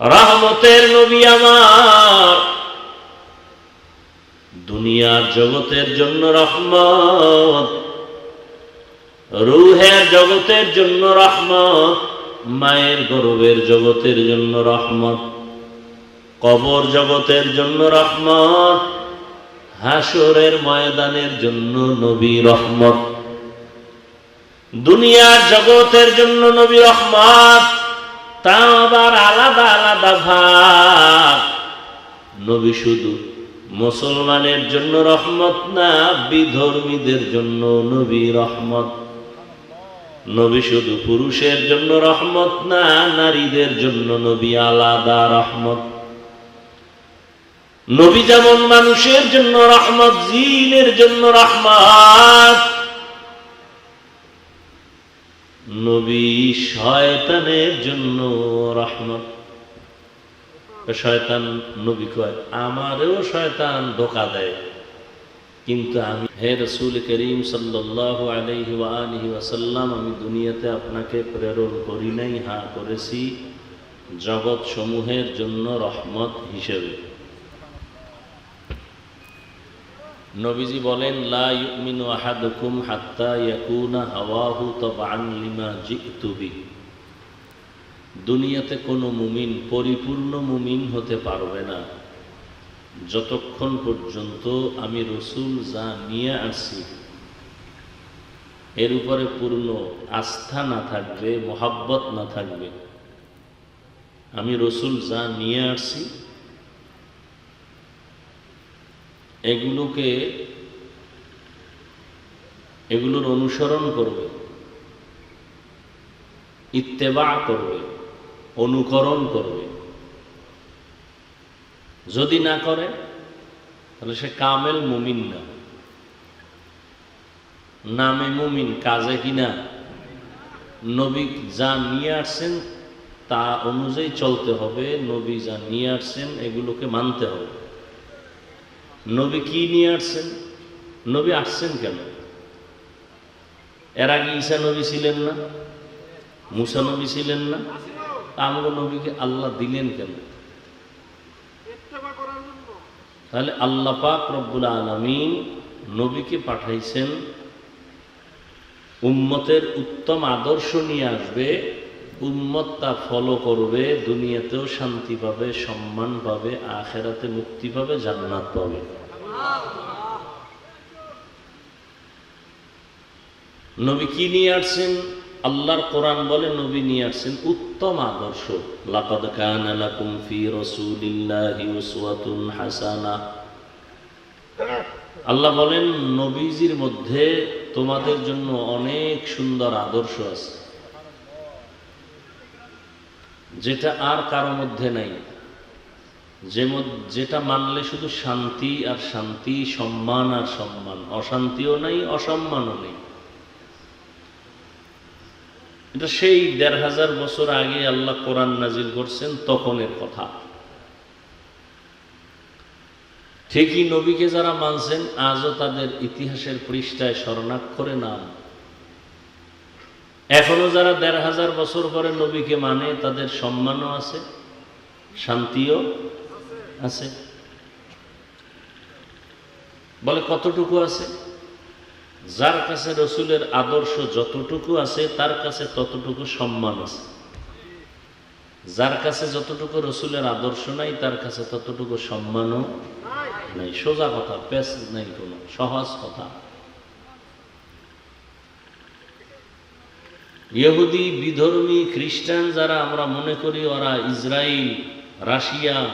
রহমতের নবী আমার। দুনিয়ার জগতের জন্য রহমত, রুহের জগতের জন্য রহমত, মায়ের গর্বের জগতের জন্য রহমত, কবর জগতের জন্য রহমত, হাসরের ময়দানের জন্য নবী রহমত। দুনিয়ার জগতের জন্য নবী রহমত। তা আবার আলাদা আলাদা ভাগ নবী শুধু মুসলমানের জন্য রহমত না, বিধর্মীদের জন্য নবী রহমত। নবী শুধু পুরুষের জন্য রহমত না, নারীদের জন্য নবী আলাদা রহমত। নবী যেমন মানুষের জন্য রহমত, জিনের জন্য রহমত। নবী শয়তানের জন্য রহমত। শয়তান নবী কয়, আমারও শয়তান ধোকা দেয়। কিন্তু আমি, হে রসুল করিম সাল্লাহ আমি দুনিয়াতে আপনাকে প্রেরণ করি নাই হা করেছি। জগৎ সমূহের জন্য রহমত হিসেবে। নবীজি বলেন, লা ইউমিনু আহাদুকুম হাত্তা ইয়াকুনা হাওয়াহু তাবআন লিমা জিতু দুনিয়াতে কোনো মুমিন, পরিপূর্ণ মুমিন হতে পারবে না। যতক্ষণ পর্যন্ত আমি রসুল যা নিয়ে আসি, এর উপরে পূর্ণ আস্থা না থাকবে, মোহাব্বত না থাকবে, আমি রসুল যা নিয়ে আসছি এগুলোকে, এগুলোর অনুসরণ করবে, ইত্তেবা করবে, অনুকরণ করবে। যদি না করে, তাহলে সে কামেল মুমিন না। নামে মুমিন, কাজে কিনা। নবী যা নিয়ে আসছেন, তা অনুযায়ী চলতে হবে। নবী যা নিয়ে আসছেন, এগুলোকে মানতে হবে। নবী কি নিয়ে আসছেন? নবী আসছেন কেন? এর আগে ঈসা নবী ছিলেন না, মুসা নবী ছিলেন না আমগো নবীকে আল্লাহ দিলেন কেন? তাহলে আল্লাহ পাক রব্বুল আলমিন নবীকে পাঠাইছেন, উম্মতের উত্তম আদর্শ নিয়ে আসবে উম্মত তা ফলো করবে, দুনিয়াতেও শান্তি পাবে, সম্মান পাবে, আখেরাতে মুক্তি পাবে, জান্নাত পাবে। নবী কি নিয়ে আসছেন? আল্লাহর কোরআন বলে নবী নিয়ে আসছেন উত্তম আদর্শ। লাকাদ কানা লাকুম ফি রাসূলিল্লাহি উসওয়াতুন হাসানা। আল্লাহ বলেন, নবীজির মধ্যে তোমাদের জন্য অনেক সুন্দর আদর্শ আছে। যেটা আর কারও মধ্যে নাই। যেটা মানলে শুধু শান্তি আর শান্তি, সম্মান আর সম্মান। অশান্তিও নাই, অসম্মানও নেই। এটা সেই দেড় হাজার বছর আগে আল্লাহ কোরআন নাজিল করছেন তখনের কথা। ঠিকই নবীকে যারা মানছেন, আজও তাদের ইতিহাসের পৃষ্ঠায় স্মরণাক্ষরে নাম। এখনও যারা দেড় হাজার বছর পরে নবীকে মানে তাদের সম্মানও আছে, শান্তিও আছে। বলে কতটুকু আছে? যার কাছে রসুলের আদর্শ যতটুকু আছে, তার কাছে ততটুকু সম্মান আছে। যার কাছে যতটুকু রসুলের আদর্শ নাই, তার কাছে ততটুকু সম্মানও নাই। সোজা কথা পেস নাই কোনো, সহজ কথা। ইহুদি বিধর্মী খ্রিস্টান যারা আমরা মনে করি ওরা ইসরায়েল রাশিয়া,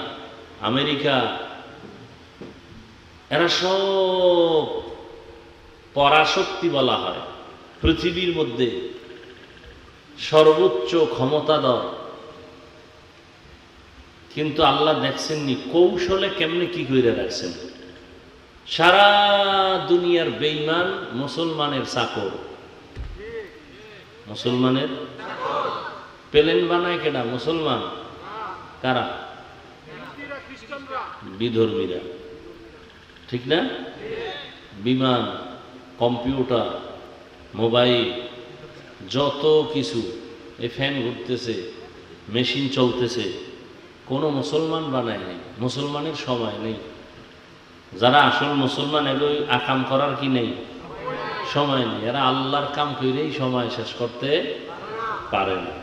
আমেরিকা, এরা সব পরাশক্তি বলা হয় পৃথিবীর মধ্যে। সর্বোচ্চ ক্ষমতা ক্ষমতাধর কিন্তু আল্লাহ দেখছেননি, কৌশলে কেমনে কি করে রাখছেন? সারা দুনিয়ার বেইমান মুসলমানের চাকর। মুসলমানের? প্লেন বানায় কেডা? মুসলমান? কারা? বিধর্মীরা। ঠিক না? বিমান, কম্পিউটার, মোবাইল, যত কিছু, এই ফ্যান ঘুরতেছে, মেশিন চলতেছে, কোনো মুসলমান বানায় নেই। মুসলমানের সময় নেই। যারা আসল মুসলমান, এগুলো আকাম করার কি নেই? সময় নেই। এরা আল্লাহর কাম করেই সময় শেষ করতে পারে না।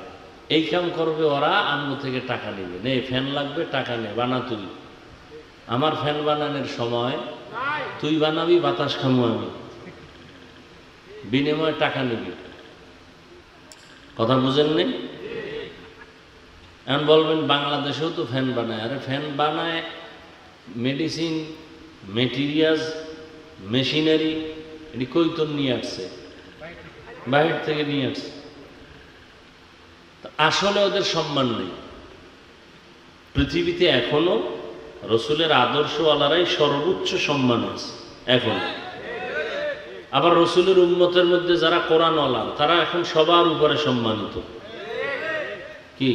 এই কাম করবে ওরা আঙ্গু থেকে টাকা নেবে। নে, ফ্যান লাগবে, টাকা নে, বানা তুই। আমার ফ্যান বানানোর সময় তুই বানাবি, বাতাস খামু আমি। বিনিময়ে টাকা নিবি। কথা বুঝেন নেই এখন বলবেন, বাংলাদেশেও তো ফ্যান বানায়। আরে ফ্যান বানায় মেডিসিন মেটেরিয়ালস মেশিনারি এটি নিয়ে আসছে? বাহির থেকে নিয়ে আসছে। আসলে ওদের সম্মান নেই। পৃথিবীতে এখনও রসুলের আদর্শওয়ালারাই সর্বোচ্চ সম্মান আছে, এখন। আবার রসুলের উন্মতের মধ্যে যারা কোরআনওয়ালা, তারা এখন সবার উপরে সম্মানিত। কি?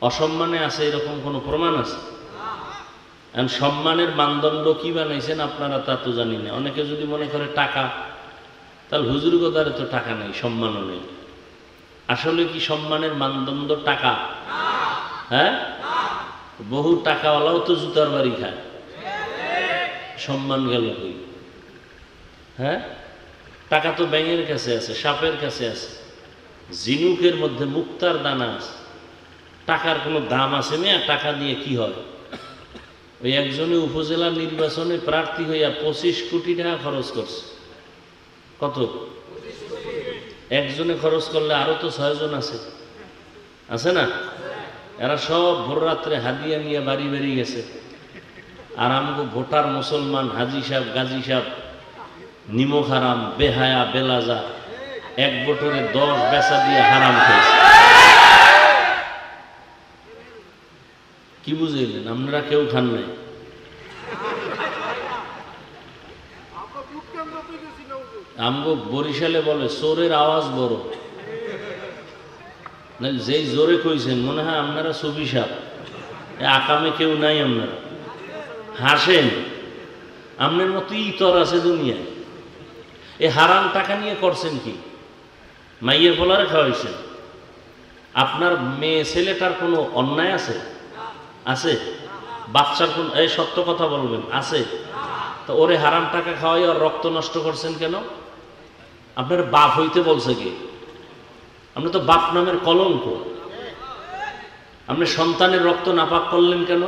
অসম্মানে আছে এরকম কোনো প্রমাণ আছে? এখন সম্মানের মানদণ্ড কি বানাইছেন আপনারা তা তো জানি না। অনেকে যদি মনে করে টাকা, তাহলে হুজুর গোদারে তো টাকা নেই, সম্মানও নেই। আসলে কি সম্মানের মানদণ্ড টাকা? হ্যাঁ? বহু টাকাওয়ালাও তো জুতার বাড়ি খায়। সম্মান গেল কই? হ্যাঁ? টাকা তো ব্যাঙের কাছে আছে, সাপের কাছে আছে। জিনুকের মধ্যে মুক্তার দানা আছে। টাকার কোনো দাম আছে মেয়া টাকা দিয়ে কি হয়? ওই একজনে উপজেলা নির্বাচনে প্রার্থী হইয়া পঁচিশ কোটি টাকা খরচ করছে। কত? একজনে খরচ করলে আরও তো ছয়জন আছে। আছে না? এরা সব ভোর রাত্রে হাদিয়া নিয়ে বাড়ি বেরিয়ে গেছে। আর আমগো ভোটার মুসলমান, হাজি সাহেব, গাজী সাহেব নিমক হারাম, বেহায়া, বেলাজা, এক বটরে দশ বেচা দিয়ে হারাম খেয়েছে। কি বুঝাইলেন? আপনারা কেউ খান নাই। আমগো বরিশালে বলে চোরের আওয়াজ বড়। যেই জোরে কইছেন, মনে হয় আপনারা ছবি সাপ। আকামে কেউ নাই আপনারা। হাসেন। আপনার মতো ইতর আছে দুনিয়ায়। এ হারাম টাকা নিয়ে করছেন কি? মাইয়ের ফলারে খাওয়াইছেন। আপনার মেয়ে, ছেলেটার কোনো অন্যায় আছে? আছে? বাচ্চার কোন এই সত্য কথা বলবেন, আছে? তো ওরে হারাম টাকা খাওয়াই আর রক্ত নষ্ট করছেন কেন? আপনার বাপ হইতে বলছে কি? আপনি তো বাপ নামের কলঙ্ক। আপনি সন্তানের রক্ত নাপাক করলেন কেন?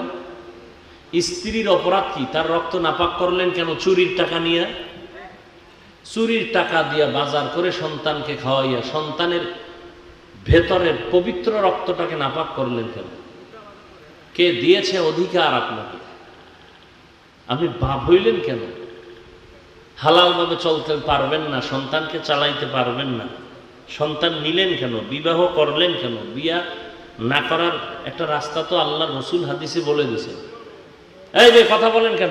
স্ত্রীর অপরাধ কি? তার রক্ত নাপাক করলেন কেন চুরির টাকা নিয়ে? চুরির টাকা দিয়া বাজার করে সন্তানকে খাওয়াইয়া সন্তানের ভেতরের পবিত্র রক্তটাকে নাপাক করলেন কেন? কে দিয়েছে অধিকার আপনাকে? আপনি বাপ হইলেন কেন? হালালভাবে চলতে পারবেন না, সন্তানকে চালাইতে পারবেন না। সন্তান নিলেন কেন? বিবাহ করলেন কেন? বিয়া না করার একটা রাস্তা তো আল্লাহ রসুল হাদিসে বলে দিছে এই যে, কথা বলেন কেন?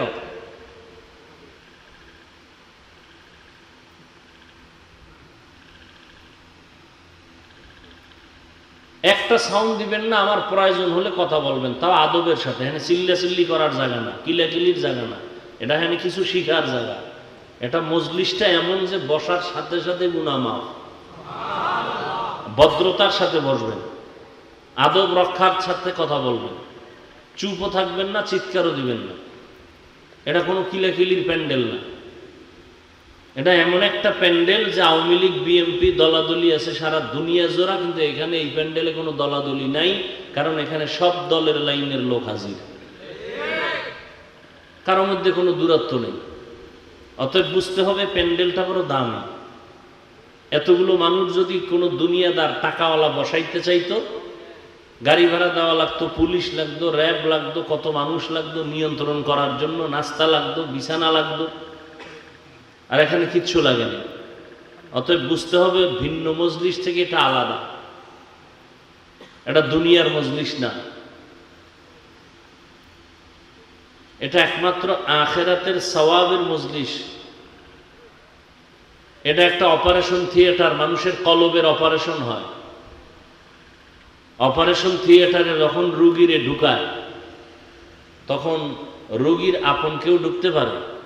একটা সাউন্ড দিবেন না, আমার প্রয়োজন হলে কথা বলবেন। তাও আদবের সাথে। হ্যাঁ চিল্লা চিল্লি করার জায়গা না কিলাকিলির জায়গা না। এটা হ্যাঁ কিছু শিখার জায়গা। এটা মজলিসটা এমন যে বসার সাথে সাথে গুনামাফ। ভদ্রতার সাথে বসবেন। আদব রক্ষার সাথে কথা বলবেন। চুপও থাকবেন না, চিৎকারও দিবেন না। এটা কোনো কিলাকিলির প্যান্ডেল না। এটা এমন একটা প্যান্ডেল যে আওয়ামী লীগ বিএনপি দলাদলি আছে সারা দুনিয়া জোড়া, কিন্তু এখানে এই প্যান্ডেলে কোনো দলাদলি নাই, কারণ এখানে সব দলের লাইনের লোক হাজির। কারোর মধ্যে কোনো দূরত্ব নেই। অতএব বুঝতে হবে প্যান্ডেলটা বড় দামি। এতগুলো মানুষ যদি কোনো দুনিয়াদার টাকাওয়ালা বসাইতে চাইতো, গাড়ি ভাড়া দেওয়া লাগতো, পুলিশ লাগতো, র্যাব লাগতো, কত মানুষ লাগতো নিয়ন্ত্রণ করার জন্য, নাস্তা লাগতো, বিছানা লাগতো আর এখানে কিচ্ছু লাগে না। অতএব বুঝতে হবে ভিন্ন মজলিস থেকে এটা আলাদা। এটা দুনিয়ার মজলিস না। এটা একমাত্র আখেরাতের সওয়াবের মজলিস। এটা একটা অপারেশন থিয়েটার, মানুষের কলবের অপারেশন হয়। অপারেশন থিয়েটারে যখন রুগীরে ঢুকায়, তখন রোগীর আপন কেউ ঢুকতে পারে।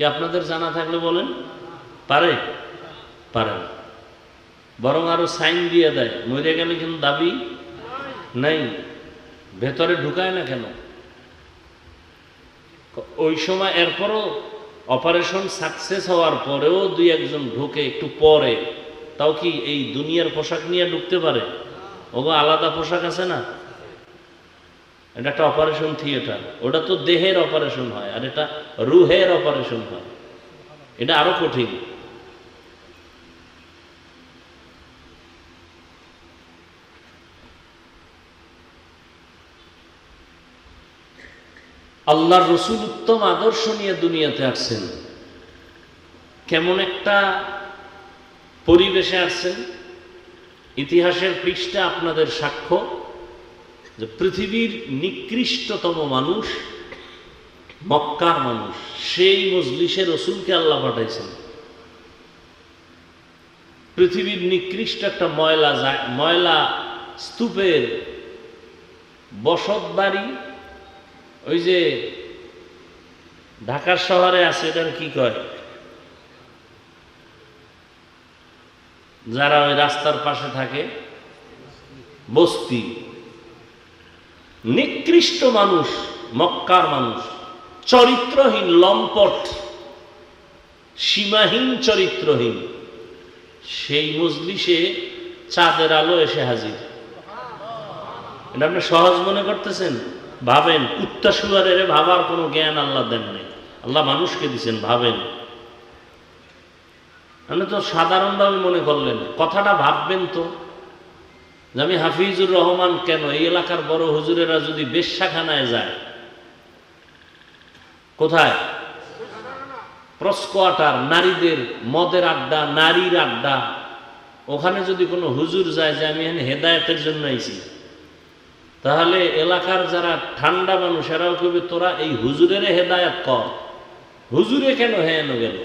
কি আপনাদের জানা থাকলে বলেন? পারে? পারে না। বরং আরও সাইন দিয়ে দেয়। মরে গেলে কিন্তু দাবি নাই। ভেতরে ঢুকায় না কেন? ওই সময় এরপরও অপারেশন সাকসেস হওয়ার পরেও দুই একজন ঢুকে একটু পরে। তাও কি এই দুনিয়ার পোশাক নিয়ে ঢুকতে পারে? ওগো আলাদা পোশাক আছে না? এটা একটা অপারেশন থিয়েটার ওটা তো দেহের অপারেশন হয়, আর এটা রুহের অপারেশন হয়। এটা আরও কঠিন। আল্লাহর রসুল উত্তম আদর্শ নিয়ে দুনিয়াতে আসছেন। কেমন একটা পরিবেশে আসছেন। ইতিহাসের পৃষ্ঠা আপনাদের সাক্ষ্য। যে পৃথিবীর নিকৃষ্টতম মানুষ, মক্কার মানুষ, সেই মজলিসে রসুলকে আল্লাহ পাঠাইছেন। পৃথিবীর নিকৃষ্ট একটা ময়লা ময়লা স্তূপের বসত বাড়ি ওই যে ঢাকার শহরে আছে, এটার কি কয়? যারা ওই রাস্তার পাশে থাকে, বস্তি। নিকৃষ্ট মানুষ, মক্কার মানুষ, চরিত্রহীন, লম্পট, সীমাহীন চরিত্রহীন, সেই মজলিসে চাঁদের আলো এসে হাজির। এটা আপনি সহজ মনে করতেছেন? ভাবেন, কুত্তা শুয়ারের ভাবার কোনো জ্ঞান আল্লাহ দেন নাই। আল্লাহ মানুষকে দিছেন, ভাবেন। আপনি তো সাধারণভাবে মনে করলেন, কথাটা ভাববেন তো। আমি হাফিজুর রহমান কেন? এই এলাকার বড় হুজুরেরা যদি বেশ্যাখানায় যায়, কোথায়? প্রস্কোয়াটার, নারীদের মদের আড্ডা, নারীর আড্ডা। ওখানে যদি কোনো হুজুর যায় যে আমি এখানে হেদায়তের জন্য আইছি, তাহলে এলাকার যারা ঠান্ডা মানুষ, এরাও কবে তোরা এই হুজুরের হেদায়ত কর। হুজুরে কেন হেন গেল?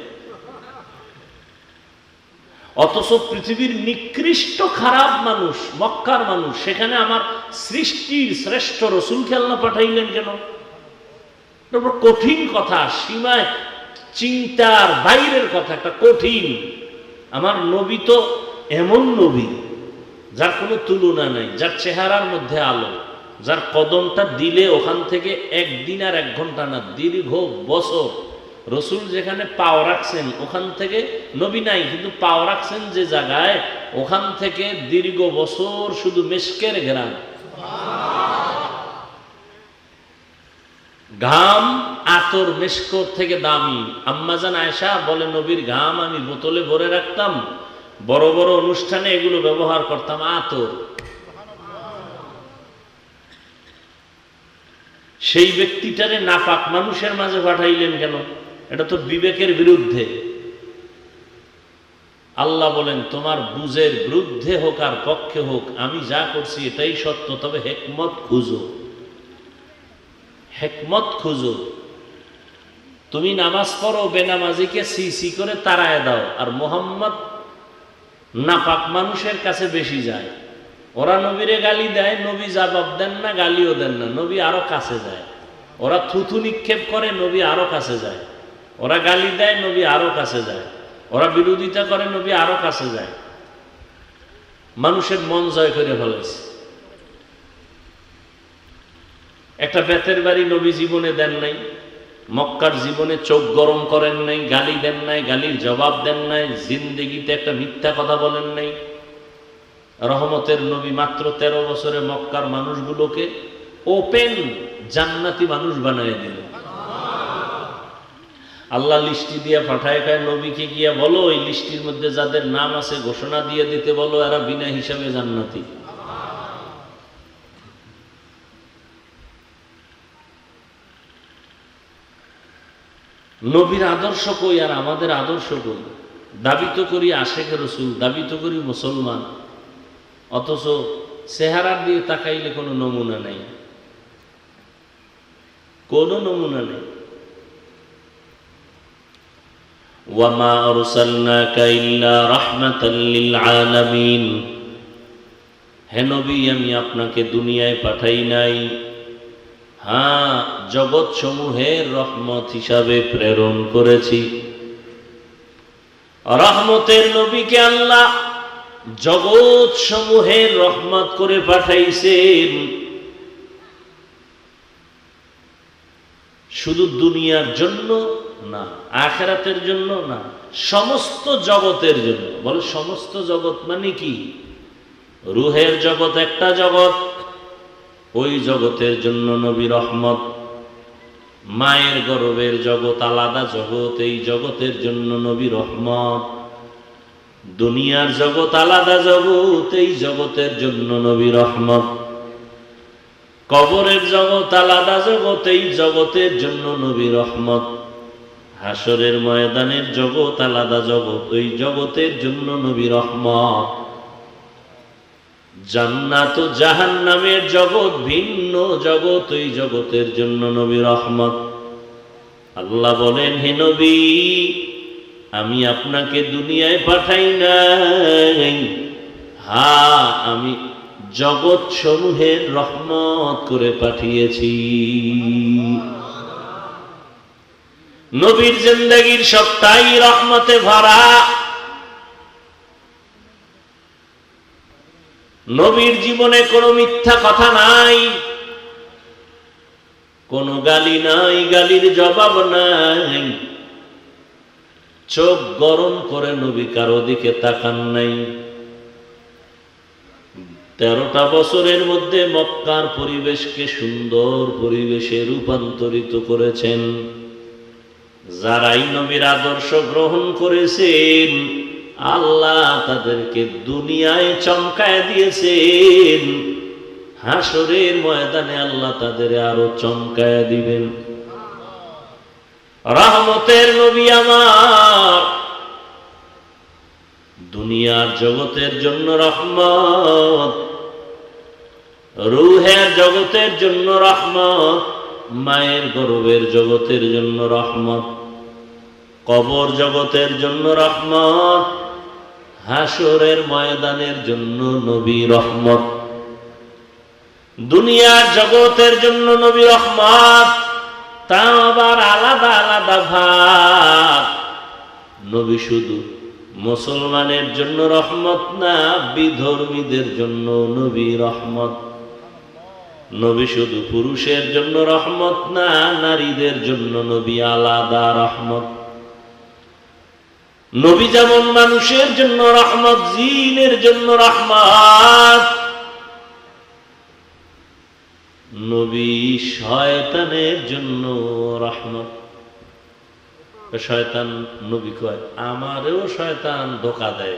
অথচ পৃথিবীর নিকৃষ্ট খারাপ মানুষ, মক্কার মানুষ, সেখানে আমার সৃষ্টির শ্রেষ্ঠ রসুল খেলনা পাঠাইলেন কেন? কঠিন কথা, সীমায় চিন্তার বাইরের কথা, একটা কঠিন। আমার নবী তো এমন নবী, যার কোনো তুলনা নাই, যার চেহারার মধ্যে আলো, যার কদমটা দিলে ওখান থেকে একদিন আর এক ঘণ্টা না, দীর্ঘ বছর রসুল যেখানে পাও রাখছেন, ওখান থেকে নবী নাই, কিন্তু পাও রাখছেন যে জায়গায়, ওখান থেকে দীর্ঘ বছর শুধু মেশকের ঘেরান। ঘাম আতর মেশকর থেকে দামি। আম্মাজান আয়সা বলে, নবীর ঘাম আমি বোতলে ভরে রাখতাম, বড় বড় অনুষ্ঠানে এগুলো ব্যবহার করতাম আতর। সেই ব্যক্তিটারে নাপাক মানুষের মাঝে পাঠাইলেন কেন? এটা তো বিবেকের বিরুদ্ধে। আল্লাহ বলেন, তোমার বুঝের বিরুদ্ধে হোক আর পক্ষে হোক, আমি যা করছি এটাই সত্য, তবে হেকমত খুঁজো। হেকমত খুঁজো। তুমি নামাজ পড়ো, বেনামাজিকে সি সি করে তাড়ায় দাও, আর মোহাম্মদ নাপাক মানুষের কাছে বেশি যায়। ওরা নবীরে গালি দেয়, নবী জবাব দেন না, গালিও দেন না, নবী আরও কাছে যায়। ওরা থুথু নিক্ষেপ করে, নবী আরও কাছে যায়। ওরা গালি দেয়, নবী আরও কাছে যায়। ওরা বিরোধিতা করে, নবী আরও কাছে যায়। মানুষের মন জয় করে ফেলেছে। একটা বেতের বাড়ি নবী জীবনে দেন নাই, মক্কার জীবনে চোখ গরম করেন নাই, গালি দেন নাই, গালির জবাব দেন নাই, জিন্দেগিতে একটা মিথ্যা কথা বলেন নাই। রহমতের নবী মাত্র তেরো বছরে মক্কার মানুষগুলোকে ওপেন জান্নাতি মানুষ বানিয়ে দিল আল্লাহ লিস্টি দিয়ে পাঠায় খায়, নবীকে গিয়া বলো, ওই লিস্টির মধ্যে যাদের নাম আছে ঘোষণা দিয়ে দিতে বলো, এরা বিনা হিসাবে জান্নাতি। নবীর আদর্শ কই আর আমাদের আদর্শ কই? দাবি তো করি আশেখ রসুল, দাবি তো করি মুসলমান। অথচ চেহারার দিয়ে তাকাইলে কোনো নমুনা নেই। কোনো নমুনা নেই। আরসালনাকা ইল্লা রাহমাতাল লিল আলামিন হে নবী, আমি আপনাকে দুনিয়ায় পাঠাই নাই। হ্যাঁ জগৎ সমূহের রহমত হিসাবে প্রেরণ করেছি। রহমতের নবীকে আল্লাহ জগৎ সমূহের রহমত করে পাঠাইছেন। শুধু দুনিয়ার জন্য না। আখেরাতের জন্য না। সমস্ত জগতের জন্য। বলে সমস্ত জগৎ মানে কি? রুহের জগৎ একটা জগৎ, ওই জগতের জন্য নবী রহমত। মায়ের গর্বের জগৎ আলাদা জগৎ, এই জগতের জন্য নবী রহমত। দুনিয়ার জগৎ আলাদা জগৎ, এই জগতের জন্য নবী রহমত। কবরের জগৎ আলাদা জগৎ, এই জগতের জন্য নবী রহমত। হাসরের ময়দানের জগৎ আলাদা জগৎ, ওই জগতের জন্য নবী রহমত। জান্নাত ও জাহান্নামের জগৎ ভিন্ন জগৎ, ওই জগতের জন্য নবী রহমত। আল্লাহ বলেন, হে নবী, আমি আপনাকে দুনিয়ায় পাঠাই নাই। হা আমি জগৎ সমূহের রহমত করে পাঠিয়েছি। নবীর জিন্দগির সবটাই রহমতে ভরা। নবীর জীবনে কোনো মিথ্যা কথা নাই, কোনো গালি নাই, গালির জবাব নাই। চোখ গরম করে নবী কারও দিকে তাকান নাই। তেরোটা বছরের মধ্যে মক্কার পরিবেশকে সুন্দর পরিবেশে রূপান্তরিত করেছেন। যারাই নবীর আদর্শ গ্রহণ করেছেন, আল্লাহ তাদেরকে দুনিয়ায় চমকায় দিয়েছেন। হাসরের ময়দানে আল্লাহ তাদের আরও চমকায় দিবেন। রহমতের নবী আমার। দুনিয়ার জগতের জন্য রহমত। রুহের জগতের জন্য রহমত। মায়ের গর্বের জগতের জন্য রহমত, কবর জগতের জন্য রহমত হাসরের ময়দানের জন্য নবী রহমত, দুনিয়ার জগতের জন্য নবী রহমত তা আবার আলাদা আলাদা ভাব। নবী শুধু মুসলমানের জন্য রহমত না, বিধর্মীদের জন্য নবী রহমত। নবী শুধু পুরুষের জন্য রহমত না, নারীদের জন্য নবী আলাদা রহমত। নবী যেমন মানুষের জন্য রহমত, জিনের জন্য রহমত। নবী শয়তানের জন্য রহমত। শয়তান নবী কয়, আমারেও শয়তান ধোকা দেয়।